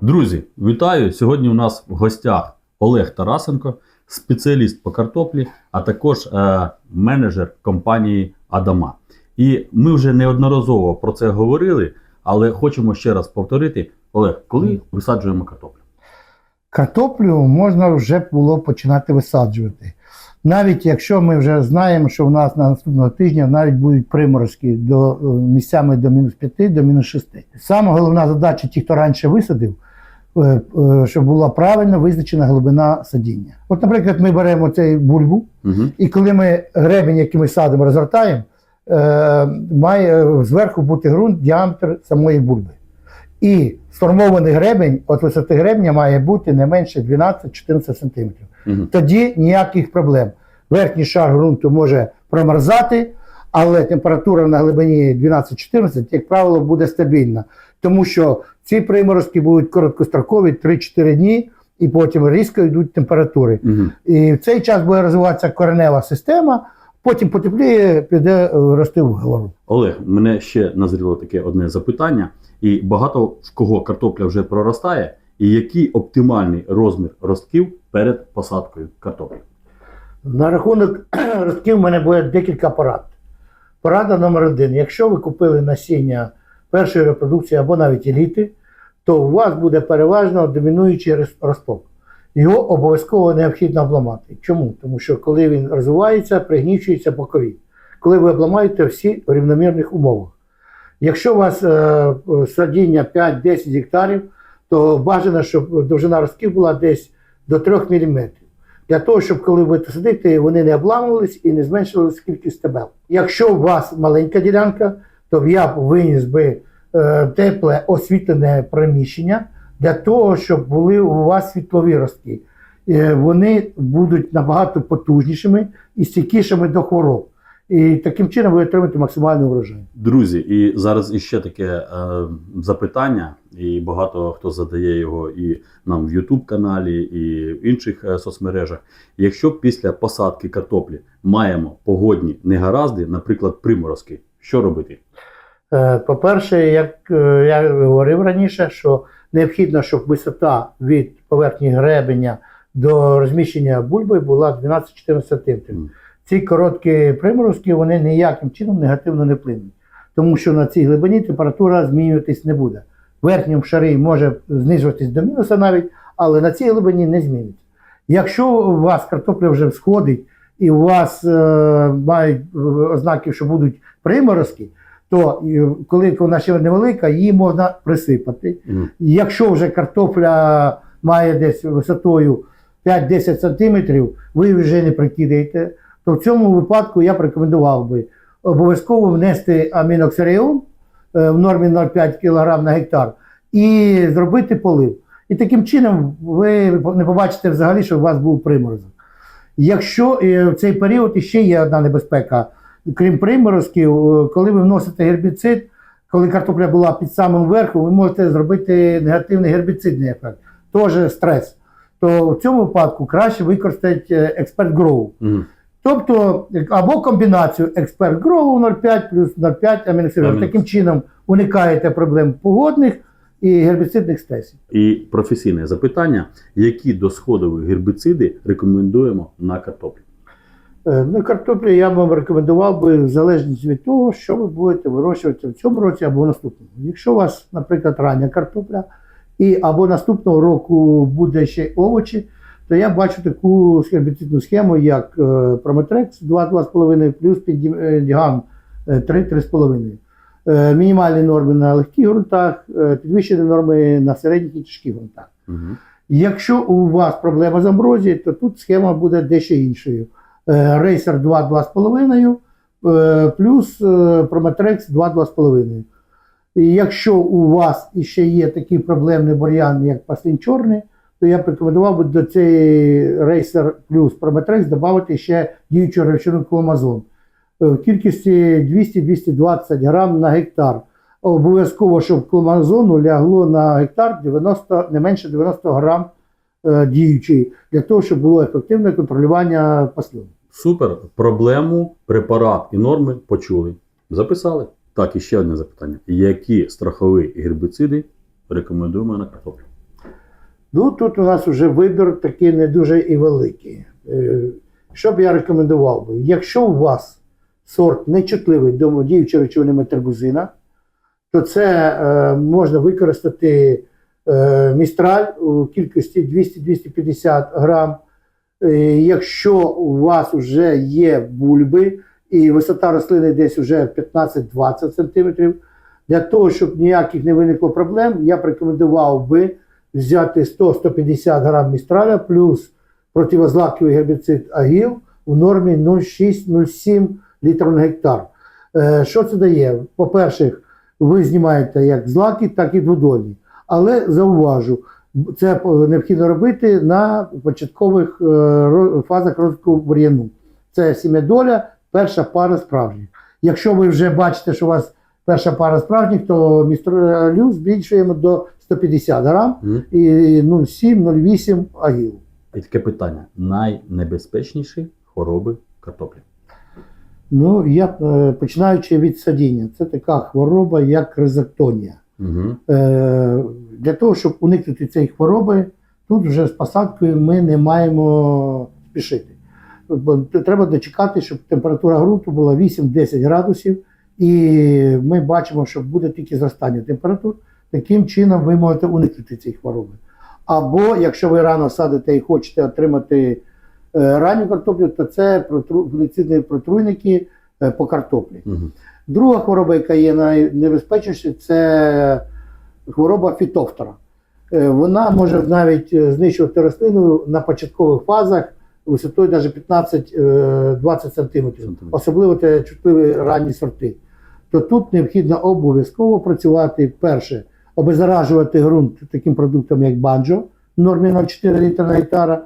Друзі, вітаю! Сьогодні у нас в гостях Олег Тарасенко, спеціаліст по картоплі, а також е, менеджер компанії Адама. І ми вже неодноразово про це говорили, але хочемо ще раз повторити. Олег, коли висаджуємо картоплю? Картоплю можна вже було починати висаджувати. Навіть якщо ми вже знаємо, що в нас на наступного тижня навіть будуть приморозки до е, місцями до мінус 5, до мінус 6. Саме головна задача, ті, хто раніше висадив, щоб була правильно визначена глибина садіння. От, наприклад, ми беремо цей бульбу, Угу. і коли ми гребень, який ми садимо, розгортаємо, е, має зверху бути ґрунт діаметр самої бульби. І сформований гребень, от висоти гребня має бути не менше 12-14 см. Угу. Тоді ніяких проблем. Верхній шар ґрунту може промерзати, але температура на глибині 12-14, як правило, буде стабільна. Тому що ці приморозки будуть короткострокові 3-4 дні, і потім різко йдуть температури. Угу. І в цей час буде розвиватися коренева система, потім потепліє, піде е, рости вгору. Олег, мене ще назріло таке одне запитання, і багато в кого картопля вже проростає, і який оптимальний розмір ростків перед посадкою картоплі? На рахунок ростків в мене буде декілька порад. Порада номер один. Якщо ви купили насіння першої репродукції або навіть еліти, то у вас буде переважно домінуючий росток. Його обов'язково необхідно обламати. Чому? Тому що коли він розвивається, пригнічується бокові. Коли ви обламаєте всі в рівномірних умовах. Якщо у вас е, садіння 5-10 гектарів, то бажано, щоб довжина ростків була десь до 3 мм. Для того, щоб коли ви садити, вони не обламувались і не зменшилась кількість стебел. Якщо у вас маленька ділянка, то я б виніс би е, тепле освітлене приміщення для того, щоб були у вас світлові ростки. Е, вони будуть набагато потужнішими і стійкішими до хвороб. І таким чином ви отримаєте максимальний врожай. Друзі, і зараз іще таке е, запитання, і багато хто задає його і нам в YouTube каналі, і в інших е, соцмережах. Якщо після посадки картоплі маємо погодні негаразди, наприклад, приморозки, що робити? Е, По-перше, як е, я говорив раніше, що необхідно, щоб висота від поверхні гребеня до розміщення бульби була 12-14 см. Мгм. Ці короткі приморозки вони ніяким чином негативно не вплинуть, тому що на цій глибині температура змінюватись не буде. В верхньому шарі може знижуватись до мінуса навіть, але на цій глибині не зміниться. Якщо у вас картопля вже всходить і у вас е, мають е, ознаки, що будуть приморозки, то е, коли вона ще невелика, її можна присипати. Мгм. Якщо вже картопля має десь висотою 5-10 см, ви вже не прикидаєте, то в цьому випадку я б рекомендував би обов'язково внести аміноксаріон е, в нормі 0,5 кг на гектар і зробити полив. І таким чином ви не побачите взагалі, що у вас був приморозок. Якщо е, в цей період іще є одна небезпека, крім приморозків, е, коли ви вносите гербіцид, коли картопля була під самим верхом, ви можете зробити негативний гербіцидний ефект, теж стрес. То в цьому випадку краще використати е, експерт Grow. Мгм. Тобто, або комбінацію експерт Grow 0,5 плюс 0,5 аміноксидів. Таким чином уникаєте проблем погодних і гербіцидних стресів. І професійне запитання: які досходові гербіциди рекомендуємо на картоплі? Е, Ну, картоплю я б вам рекомендував би в залежності від того, що ви будете вирощувати в цьому році або в наступному. Якщо у вас, наприклад, рання картопля, і або наступного року буде ще овочі, то я бачу таку гербіцидну схему, як е, Prometrex 2-2,5 плюс Піддіган 3-3,5. Е, Мінімальні норми на легких ґрунтах, підвищені норми на середніх і тяжких ґрунтах. Угу. Якщо у вас проблема з амброзією, то тут схема буде дещо іншою. Е, Рейсер 2-2,5 е, плюс е, Prometrex 2-2,5. І якщо у вас іще є такий проблемний бур'ян, як паслін чорний, то я б рекомендував би до цієї Racer плюс Prometrex додати ще діючу речовину кломазон Е, в кількості 200-220 грам на гектар. Обов'язково, щоб кломазону лягло на гектар 90, не менше 90 грам е, діючий, для того, щоб було ефективне контролювання пасльону. Супер. Проблему, препарат і норми почули. Записали. Так, і ще одне запитання. Які страхові гербіциди рекомендуємо на картоплю? Ну, тут у нас вже вибір такий не дуже і великий. Е, Що б я рекомендував би? Якщо у вас сорт нечутливий до діючої речовини метербузина, то це е, можна використати е, містраль у кількості 200-250 грам. Е, якщо у вас вже є бульби і висота рослини десь вже 15-20 см, для того, щоб ніяких не виникло проблем, я б рекомендував би взяти 100-150 грам містраля плюс противозлаковий гербіцид агіл в нормі 0,6-0,7 літрів на гектар. Е, Що це дає? По-перше, ви знімаєте як злаки, так і дводольні. Але зауважу, це необхідно робити на початкових е, фазах розвитку бур'яну. Це сім'ядоля, перша пара справжніх. Якщо ви вже бачите, що у вас перша пара справжніх, то містралю збільшуємо до 150 грам і 0,7-0,8 агіл. І таке питання: найнебезпечніші хвороби картоплі. Ну, я е, починаючи від садіння, це така хвороба, як ризоктонія. Угу. Е, для того, щоб уникнути цієї хвороби, тут вже з посадкою ми не маємо спішити. Бо треба дочекати, щоб температура ґрунту була 8-10 градусів, і ми бачимо, що буде тільки зростання температур. Таким чином ви можете уникнути цієї хвороби. Або якщо ви рано садите і хочете отримати е, ранню картоплю, то це протру- протруйники е, по картоплі. Угу. Друга хвороба, яка є найнебезпечнішою, це хвороба фітофтора. Е, Вона може навіть е, знищувати рослину на початкових фазах висотою навіть 15-20 см, особливо це чутливі ранні сорти. То тут необхідно обов'язково працювати перше, обеззаражувати ґрунт таким продуктом, як банджо в нормі 0,4 літра на гектара,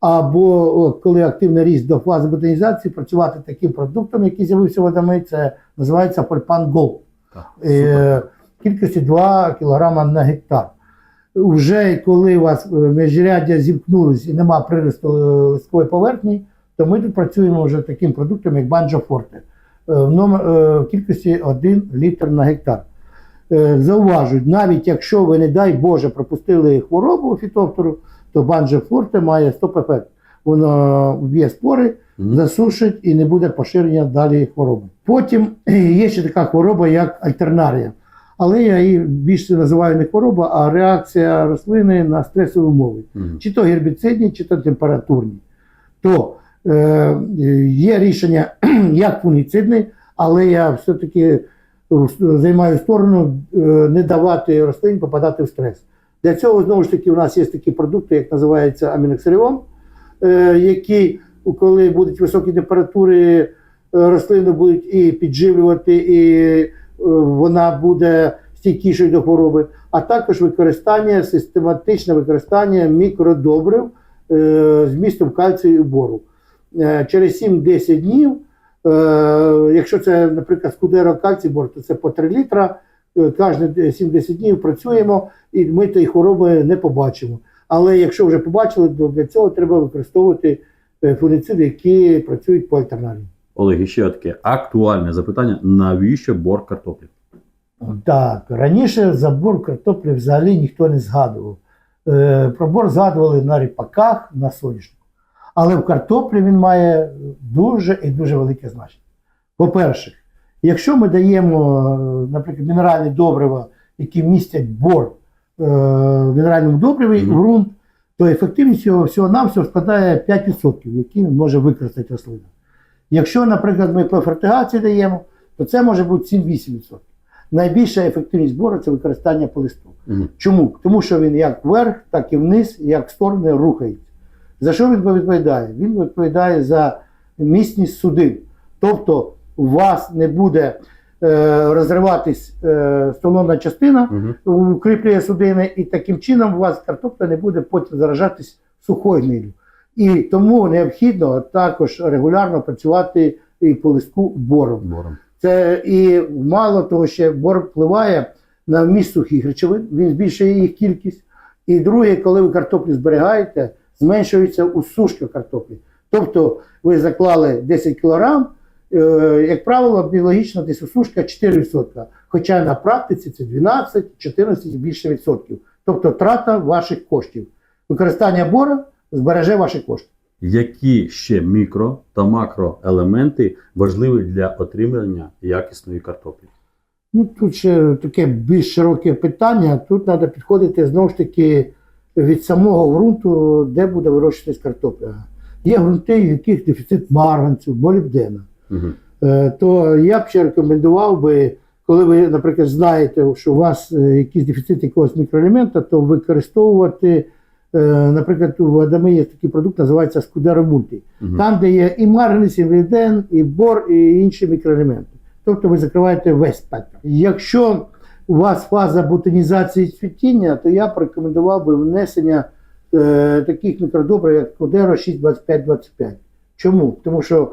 або коли активний ріст до фази ботанізації, працювати таким продуктом, який з'явився водами, це називається Польпан Голд. Так, Е, кількості 2 кг на гектар. Вже коли у вас е, міжряддя зімкнулись і нема приросту е, листкової поверхні, то ми тут працюємо вже таким продуктом, як Банджо Форте е, в, кількості 1 літр на гектар. Зауважують, навіть якщо ви, не дай Боже, пропустили хворобу фітофтору, то Банджо Форте має стоп-ефект. Воно вб'є спори, засушить і не буде поширення далі хвороби. Потім є ще така хвороба, як альтернарія. Але я її більше називаю не хвороба, а реакція рослини на стресові умови. Мгм. Чи то гербіцидні, чи то температурні. То е, є рішення як фунгіцидний, але я все-таки е, займаю сторону е, не давати рослині попадати в стрес. Для цього знову ж таки у нас є такі продукти, як називається аміноксаріон, е, які, коли будуть високі температури, е, рослину будуть і підживлювати, і вона буде стійкішою до хвороби, а також використання, систематичне використання мікродобрив е, з містом кальцію і бору. Е, через 7-10 днів, е, якщо це, наприклад, скудеро кальцій бор, то це по 3 літра. Кожні 7-10 днів працюємо, і ми тієї хвороби не побачимо. Але якщо вже побачили, то для цього треба використовувати фунгіциди, які працюють по альтернарії. Олег, ще таке актуальне запитання: навіщо бор картоплі? Так, раніше за бор картоплі взагалі ніхто не згадував. Е, про бор згадували на ріпаках, на соняшнику. Але в картоплі він має дуже і дуже велике значення. По-перше, якщо ми даємо, е, наприклад, мінеральні добрива, які містять бор е, в мінеральному добриві Мгм. в ґрунт, то ефективність його всього-навсього складає 5%, які може використати рослина. Якщо, наприклад, ми по фертигації даємо, то це може бути 7-8%. Найбільша ефективність бору це використання по листу. Мгм. Чому? Тому що він як вверх, так і вниз, як в сторони рухається. За що він відповідає? Він відповідає за міцність судин. Тобто у вас не буде е, розриватись е, столонна частина, Мгм. укріплює судини, і таким чином у вас картопля не буде потім заражатись сухою гнилю. І тому необхідно також регулярно працювати і по листку бором. Бором. Це і мало того, ще бор впливає на вміст сухих речовин, він збільшує їх кількість. І друге, коли ви картоплю зберігаєте, зменшується усушка картоплі. Тобто ви заклали 10 кг, е, як правило, біологічна десь усушка 4%. Хоча на практиці це 12-14 і більше відсотків. Тобто трата ваших коштів. використання бора збереже ваші кошти. Які ще мікро та макроелементи важливі для отримання якісної картоплі? Ну, тут ще таке більш широке питання. Тут треба підходити знову ж таки від самого ґрунту, де буде вирощуватись картопля. Є ґрунти, в яких дефіцит марганцю, молібдена. Угу. То я б ще рекомендував би, коли ви, наприклад, знаєте, що у вас е, якийсь дефіцит якогось мікроелемента, то використовувати, наприклад, у Адами є такий продукт, називається Скудеро Мульти. Угу. Там, де є і марганець, і вреден, і бор, і інші мікроелементи. Тобто ви закриваєте весь спектр. Якщо у вас фаза ботанізації цвітіння, то я б рекомендував би внесення е, таких мікродобрив, як Кодеро 62525. Чому? Тому що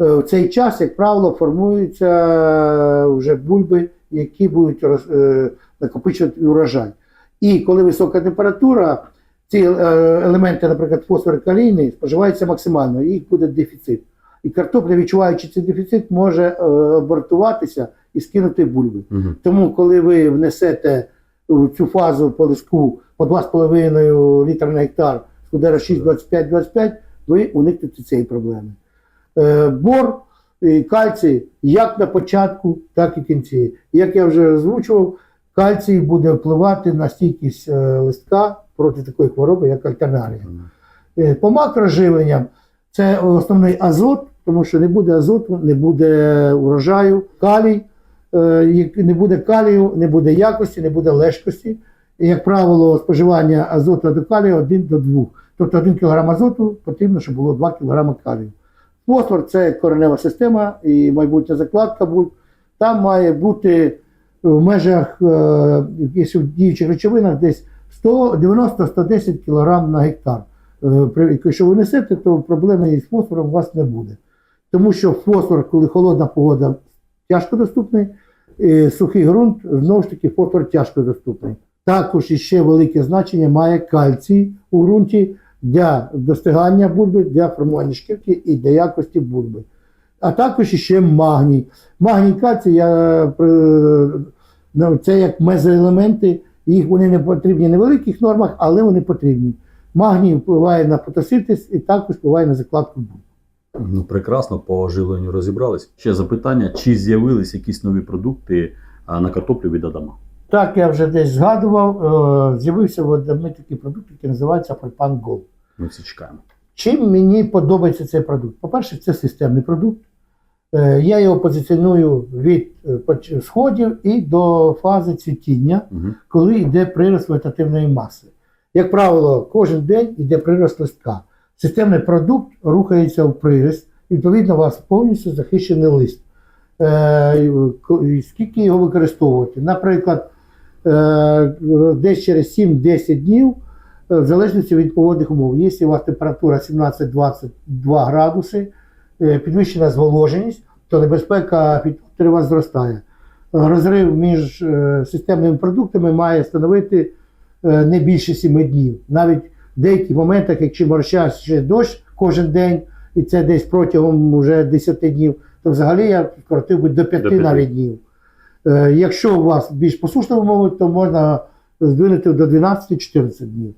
е, в цей час, як правило, формуються е, вже бульби, які будуть роз, е, накопичувати урожай. І коли висока температура, ці е, елементи, наприклад, фосфор калійний, споживаються максимально, їх буде дефіцит. І картопля, відчуваючи цей дефіцит, може е, обортуватися і скинути бульби. Угу. Тому, коли ви внесете у цю фазу по лиску по 2,5 літра на гектар скудера 6,25-25, ви уникнете цієї проблеми. Е, бор і кальцій як на початку, так і в кінці. Як я вже озвучував, кальцій буде впливати на стійкість е, листка проти такої хвороби, як альтернарія. Е, По макроживленням це основний азот, тому що не буде азоту, не буде урожаю, калій, е, не буде калію, не буде якості, не буде лежкості. І, як правило, споживання азоту до калію 1 до 2. Тобто 1 кг азоту потрібно, щоб було 2 кг калію. Фосфор це коренева система і майбутня закладка бульб. Там має бути в межах е, якихось діючих речовинах десь 190-110 кг на гектар. Е, Якщо ви несете, то проблеми із фосфором у вас не буде. Тому що фосфор, коли холодна погода, тяжко доступний, е, сухий ґрунт, знову ж таки, фосфор тяжко доступний. Також іще велике значення має кальцій у ґрунті для достигання бульби, для формування шкірки і для якості бульби. А також іще магній. Магній кальцій я, ну, це як мезоелементи, їх вони не потрібні в невеликих нормах, але вони потрібні. Магній впливає на фотосинтез і також впливає на закладку бульб. Ну, прекрасно, по оживленню розібрались. Ще запитання: чи з'явились якісь нові продукти на картоплю від Адама? Так, я вже десь згадував, е, з'явився в Адами такий продукт, який називається Фольпан Gold. Ми всі чекаємо. Чим мені подобається цей продукт? По-перше, це системний продукт. Е, Я його позиціоную від е, сходів і до фази цвітіння, Угу. коли йде прирост вегетативної маси. Як правило, кожен день йде прирост листка. Системний продукт рухається в прирост, відповідно, у вас повністю захищений лист. Е, Скільки його використовувати? Наприклад, десь через 7-10 днів в залежності від погодних умов. Якщо у вас температура 17-22 градуси, підвищена зволоженість, то небезпека підтри зростає. Е, Розрив між е, системними продуктами має становити е, не більше 7 днів. Навіть в деяких моментах, якщо морща ще дощ кожен день, і це десь протягом уже 10 днів, то взагалі я скоротив би до 5 До навіть днів. Е, Якщо у вас більш посушна умови, то можна здвинути до 12-14 днів.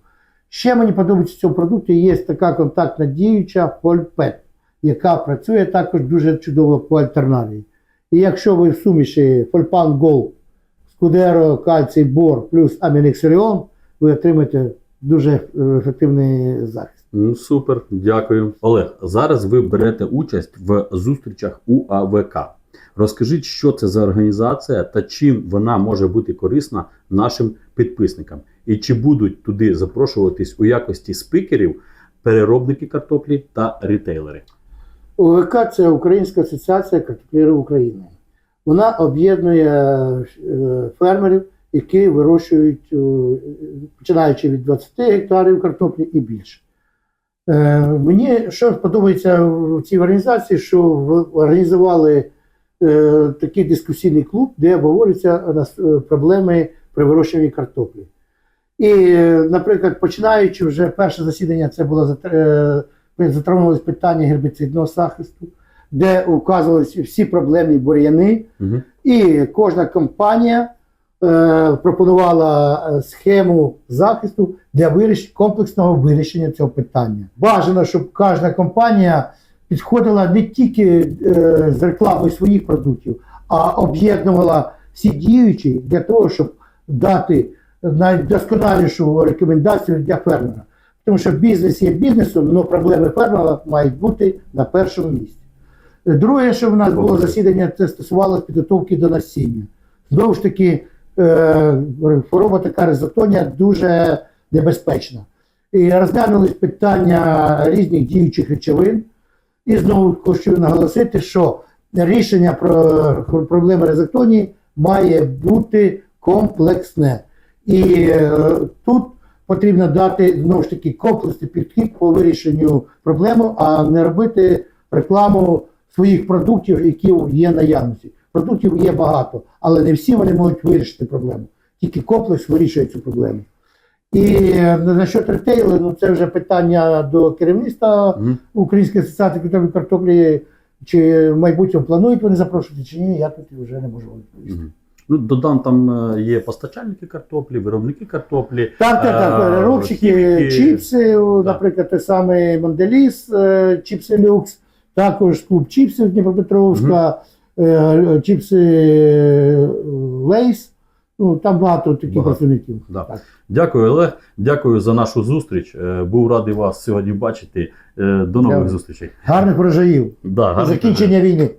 Ще мені подобається в цьому продукті є така контактна діюча фольпет, яка працює також дуже чудово по альтернарії. І якщо ви в суміші Фольпан Гол, Скудеро, Кальцій, Бор плюс Амінексеріон, ви отримаєте дуже е, ефективний захист. Ну, супер, дякую. Олег, зараз ви берете участь в зустрічах УАВК. Розкажіть, що це за організація та чим вона може бути корисна нашим підписникам, і чи будуть туди запрошуватись у якості спікерів переробники картоплі та рітейлери. ОВК це Українська асоціація картоплярів України. Вона об'єднує е, фермерів, які вирощують, е, починаючи від 20 гектарів картоплі і більше. Е, Мені що подобається в цій організації, що організували такий дискусійний клуб, де обговорюються проблеми при вирощуванні картоплі. І, наприклад, починаючи вже перше засідання, це було затр- е, затронулось питання гербіцидного захисту, де указувалися всі проблемні бур'яни, Угу. і кожна компанія е, пропонувала е, схему захисту для виріш... комплексного вирішення цього питання. Бажано, щоб кожна компанія підходила не тільки е, з рекламою своїх продуктів, а об'єднувала всі діючі для того, щоб дати найдосконалішу рекомендацію для фермера. Тому що бізнес є бізнесом, але проблеми фермера мають бути на першому місці. Друге, що в нас було засідання, це стосувалося підготовки до насіння. Знову ж таки, е, хвороба така ризотонія дуже небезпечна. І розглянули питання різних діючих речовин. І знову хочу наголосити, що рішення про проблеми резектонії має бути комплексне. І е, тут потрібно дати знову ж таки комплексний підхід по вирішенню проблеми, а не робити рекламу своїх продуктів, які є наявності. Продуктів є багато, але не всі вони можуть вирішити проблему. Тільки комплекс вирішує цю проблему. І е, насчет ретейлу, ну це вже питання до керівництва Української асоціації картоплі картоплі. Чи в майбутньому планують вони запрошувати, чи ні, я тут вже не можу відповісти. Ну, додам, там е, є постачальники картоплі, виробники картоплі. Так, так, так, Е, переробщики, чіпси, Да. наприклад, той самий Монделіс, е, чіпси люкс, також клуб чіпсів Дніпропетровська, чіпси Лейс. Ну, там багато таких. Да. Так. Дякую, Олег. Дякую за нашу зустріч. Був радий вас сьогодні бачити. До нових Дякую. зустрічей. Гарних врожаїв. Да, гарних закінчення війни.